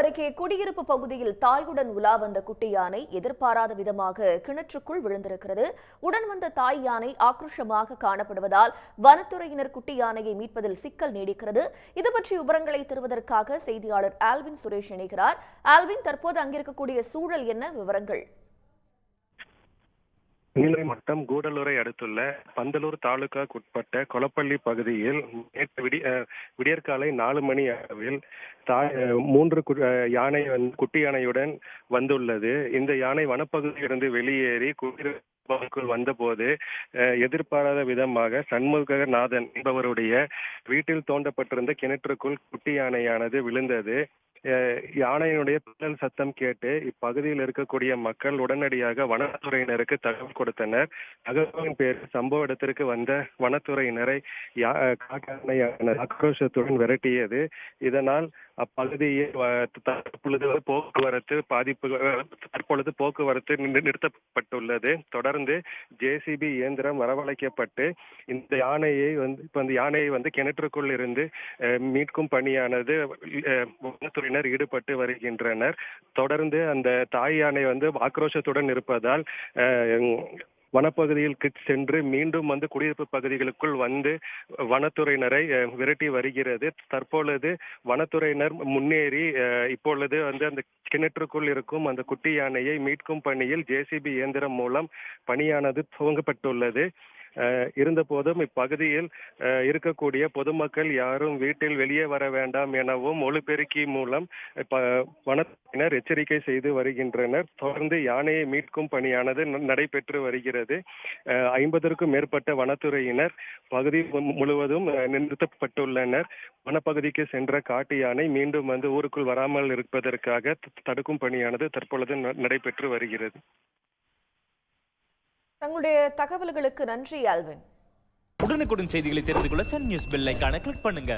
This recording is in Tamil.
அருகே குடியிருப்பு பகுதியில் தாயுடன் உலா வந்த குட்டி யானை எதிர்பாராத விதமாக கிணற்றுக்குள் விழுந்திருக்கிறது. உடன் வந்த தாய் யானை ஆக்ரோஷமாக காணப்படுவதால் வனத்துறையினர் குட்டி யானையை மீட்பதில் சிக்கல் நீடிக்கிறது. இது பற்றி விவரங்களை தருவதற்காக செய்தியாளர் ஆல்வின் சுரேஷ் இணைகிறார். ஆல்வின் தற்போது அங்கிருக்கக்கூடிய சூழல் என்ன? விவரங்கள். நீலகிரி மாவட்டம் கூடலூரை அடுத்துள்ள பந்தலூர் தாலுகாக்குட்பட்ட கொலப்பள்ளி பகுதியில் நேற்று விடிய விடியற்காலை நாலு மணி அளவில் மூன்று யானை வந்து குட்டி யானையுடன் வந்துள்ளது. இந்த யானை வனப்பகுதியிலிருந்து வெளியேறி குடியிருப்புக்குள் வந்தபோது எதிர்பாராத விதமாக சண்முகநாதன் என்பவருடைய வீட்டில் தோண்டப்பட்டிருந்த கிணற்றுக்குள் குட்டி யானையானது விழுந்தது. யானையினுடைய பின்னல் சத்தம் கேட்டு இப்பகுதியில் இருக்கக்கூடிய மக்கள் உடனடியாக வனத்துறையினருக்கு தகவல் கொடுத்தனர். தகவலின் பேர் சம்பவ இடத்திற்கு வந்த வனத்துறையினரை ஆக்ரோஷத்துடன் விரட்டியது. இதனால் அப்பகுதியில் தற்பொழுது போக்குவரத்து பாதிப்பு தற்பொழுது போக்குவரத்து நிறுத்தப்பட்டுள்ளது. தொடர்ந்து ஜேசிபி இயந்திரம் வரவழைக்கப்பட்டு இந்த யானையை வந்து இப்ப இந்த யானையை வந்து கிணற்றுக்குள் இருந்து அஹ், மீட்கும் பணியானது வனத்துறை வனத்துறையினர் ஈடுபட்டு வருகின்றனர். தொடர்ந்து அந்த தாய் யானை வந்து ஆக்ரோஷத்துடன் இருப்பதால் அஹ், வனப்பகுதிகளுக்கு சென்று மீண்டும் வந்து குடியிருப்பு பகுதிகளுக்குள் வந்து வனத்துறையினரை விரட்டி வருகிறது. தற்பொழுது வனத்துறையினர் முன்னேறி இப்பொழுது வந்து அந்த கிணற்றுக்குள் இருக்கும் அந்த குட்டி யானையை மீட்கும் பணியில் ஜேசிபி இயந்திரம் மூலம் பணியானது துவங்கப்பட்டுள்ளது. இருந்த போதும் இப்பகுதியில் இருக்கக்கூடிய பொதுமக்கள் யாரும் வீட்டில் வெளியே வர வேண்டாம் எனவும் ஒலிபெருக்கி மூலம் வனத்தினர் எச்சரிக்கை செய்து வருகின்றனர். தொடர்ந்து யானையை மீட்கும் பணியானது நடைபெற்று வருகிறது. ஐம்பதற்கும் மேற்பட்ட வனத்துறையினர் பகுதி முழுவதும் நிறுத்தப்பட்டுள்ளனர். வனப்பகுதிக்கு சென்ற காட்டு யானை மீண்டும் வந்து ஊருக்குள் வராமல் இருப்பதற்காக தடுக்கும் பணியானது தற்பொழுது நடைபெற்று வருகிறது. தங்களுடைய தகவல்களுக்கு நன்றி ஆல்வின். உடனுக்குடன் செய்திகளை தெரிந்து கொள்ள சன் நியூஸ் பெல் ஐக்கான கிளிக் பண்ணுங்க.